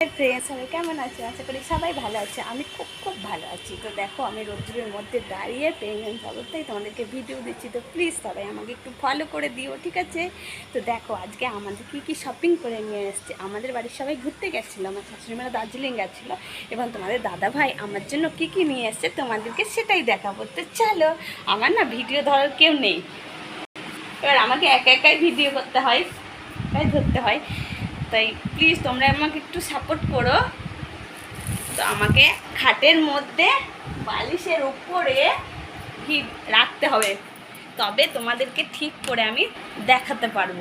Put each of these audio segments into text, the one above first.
Friend সবাই কেমন আছে? আশা করি সবাই ভালো আছে। আমি খুব খুব ভালো আছি। তো দেখো, আমি রোদ্দুরের মধ্যে দাঁড়িয়ে প্রেগনেন্ট অবস্থায়। তোমাদেরকে ভিডিও দিচ্ছি। তো প্লিজ সবাই আমাকে একটু ফলো করে দিও, ঠিক আছে? তো দেখো, আজকে আমাদের কী কী শপিং করে নিয়ে এসছে? আমাদের বাড়ির সবাই ঘুরতে গেছিল, আমার শাশুড়িমারা দার্জিলিং গেছিল এবং তোমাদের দাদা ভাই আমার জন্য কী কী নিয়ে এসছে তোমাদেরকে সেটাই দেখাবো। তো চলো, আমার না ভিডিও ধরার কেউ নেই। এবার আমাকে একা একাই ভিডিও করতে হয় তাই ধরতে হয়। তাই প্লিজ তোমরা আমাকে একটু সাপোর্ট করো। তো আমাকে খাটের মধ্যে বালিশের উপরে ভিড় রাখতে হবে। তবে তোমাদেরকে ঠিক করে আমি দেখাতে পারব।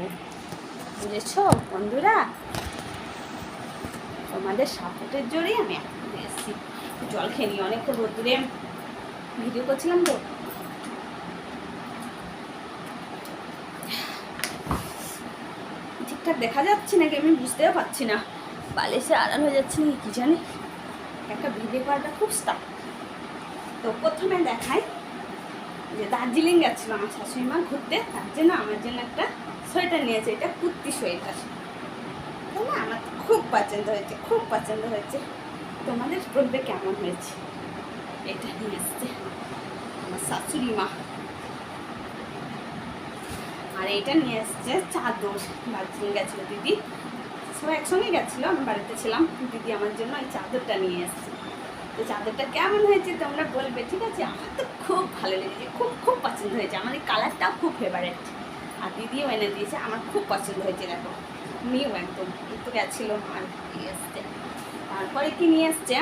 বুঝেছ বন্ধুরা? তোমাদের সাপোর্টের জোরেই আমি এসেছি জল খেয়ে নিই অনেকক্ষণ রোদ্দুরে ভিডিও করছিলাম তো। ঠিকঠাক দেখা যাচ্ছে নাকি আমি বুঝতেও পারছি না। বালিশে আড়াল হয়ে যাচ্ছে নাকি কি জানি। একটা ভিডিও করাটা খুব স্টাফ তো প্রথমে দেখাই যে দার্জিলিং গেছিল আমার শাশুড়ি মা ঘুরতে, তার জন্য আমার জন্য একটা সোয়েটার নিয়েছে, এটা কুর্তি সোয়েটার। না? আমার তো খুব পছন্দ হয়েছে, খুব পছন্দ হয়েছে। তোমাদের বলবে কেমন হয়েছে? এটা নিয়ে এসছে আমার শাশুড়ি মা। আর এটা নিয়ে এসছে চাদর দার্জিলিং গেছিল দিদি। সবাই একসঙ্গে গেছিল, আমি বাড়িতে ছিলাম। দিদি আমার জন্য এই চাদরটা নিয়ে এসছে। তো চাদরটা কেমন হয়েছে তোমরা বলবে, ঠিক আছে? আমার তো খুব ভালো লেগেছে, খুব খুব পছন্দ হয়েছে। আমার এই কালারটাও খুব ফেভারেট আর দিদিও এনে দিয়েছে, আমার খুব পছন্দ হয়েছে, দেখো। নিউ একদম একটু গেছিল আর নিয়ে এসছে। তারপরে কি নিয়ে এসছে?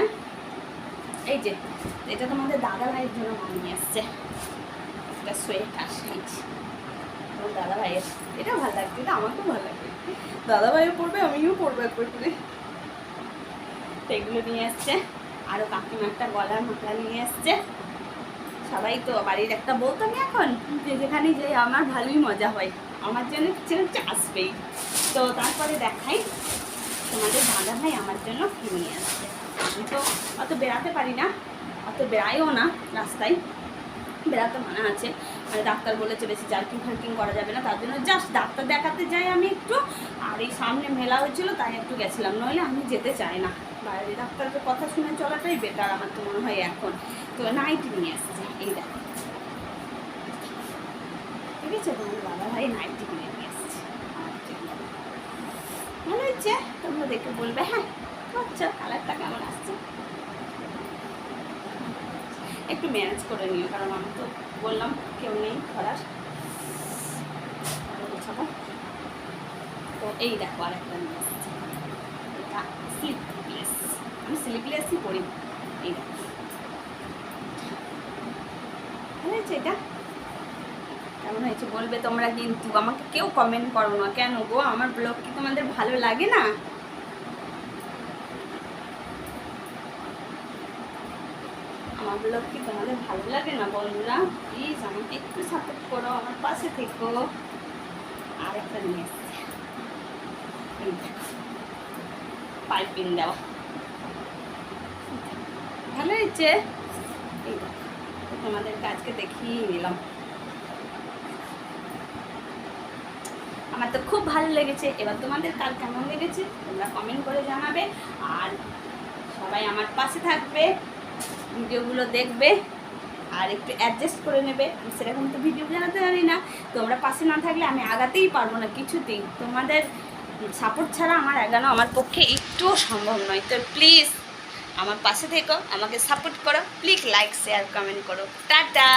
এই যে, এটা তোমাদের দাদা ভাইয়ের জন্য নিয়ে এসছে। একটা সোয়েটার সাইজ দাদা ভাইয়ের এটা ভালো লাগছে, এটা আমাকেও ভালো লাগবে দাদা ভাইও পড়বে, আমিও পড়ব একবার করে। এগুলো নিয়ে এসছে আরও কাকিমা একটা গলার মাকড়া নিয়ে এসছে। সবাই তো বাড়ির একটা বউ আমি এখন, যে যেখানে যাই আমার ভালোই মজা হয়। আমার জন্য কিছু হচ্ছে আসবেই। তো তারপরে দেখাই, তোমাদের দাদা ভাই আমার জন্য কি নিয়ে আসছে আমি তো অত বেড়াতে পারি না, অত বেড়াইও না রাস্তায়। বেড়াতে মানা আছে। মানে ডাক্তার বলেছে বেশি জার্কিং ফার্কিং করা যাবে না, তার জন্য জাস্ট ডাক্তার দেখাতে যাই আমি একটু। আর এই সামনে মেলা হয়েছিল, তাই একটু গেছিলাম, নইলে আমি যেতে চাই না। বাইরে ডাক্তারের কথা শুনে চলাটাই বেটার আমার তো মনে হয় এখন। তো নাইট নিয়ে এসছে, এই দেখো। ঠিক আছে, তোমার বাবা ভাই নাইটি কিনে নিয়ে আমার ভালো হচ্ছে তোমরা দেখে বলবে হ্যাঁ আচ্ছা কালারটা কেমন আসছে? একটু ম্যানেজ করে নিও, কারণ আমি তো বললাম কেউ নেই গোছাবো। তো এই দেখো আর একটা নিয়ে আমি স্লিপলেসই পরি এই দেখো। ভালো হয়েছে এটা? কেমন হয়েছে? বলবে তোমরা কিন্তু। আমাকে কেউ কমেন্ট করো না। কেন গো? আমার ব্লগ কি তোমাদের ভালো লাগে না? আমার কি তোমাদের ভালো লাগে না বন্ধুরা প্লিজ আমাকে একটু সাপোর্ট করো, আমার পাশে থেকো। আর একটা নিয়ে এসছে। এই পাইপিং দেওয়া ভালো হয়েছে? তোমাদের কাজকে দেখিয়ে নিলাম। আমার তো খুব ভালো লেগেছে। এবার তোমাদের কার কেমন লেগেছে, তোমরা কমেন্ট করে জানাবে। আর সবাই আমার পাশে থাকবে। ভিডিওগুলো দেখবে আর একটু অ্যাডজাস্ট করে নেবে। আমি সেরকম তো ভিডিও জানাতে জানি না। তোমরা পাশে না থাকলে আমি আগাতেই পারব না কিছুতেই। তোমাদের সাপোর্ট ছাড়া আমার এগানো আমার পক্ষে একটুও সম্ভব নয়। তো প্লিজ আমার পাশে থেকো, আমাকে সাপোর্ট করো। প্লিজ লাইক শেয়ার কমেন্ট করো। টাটা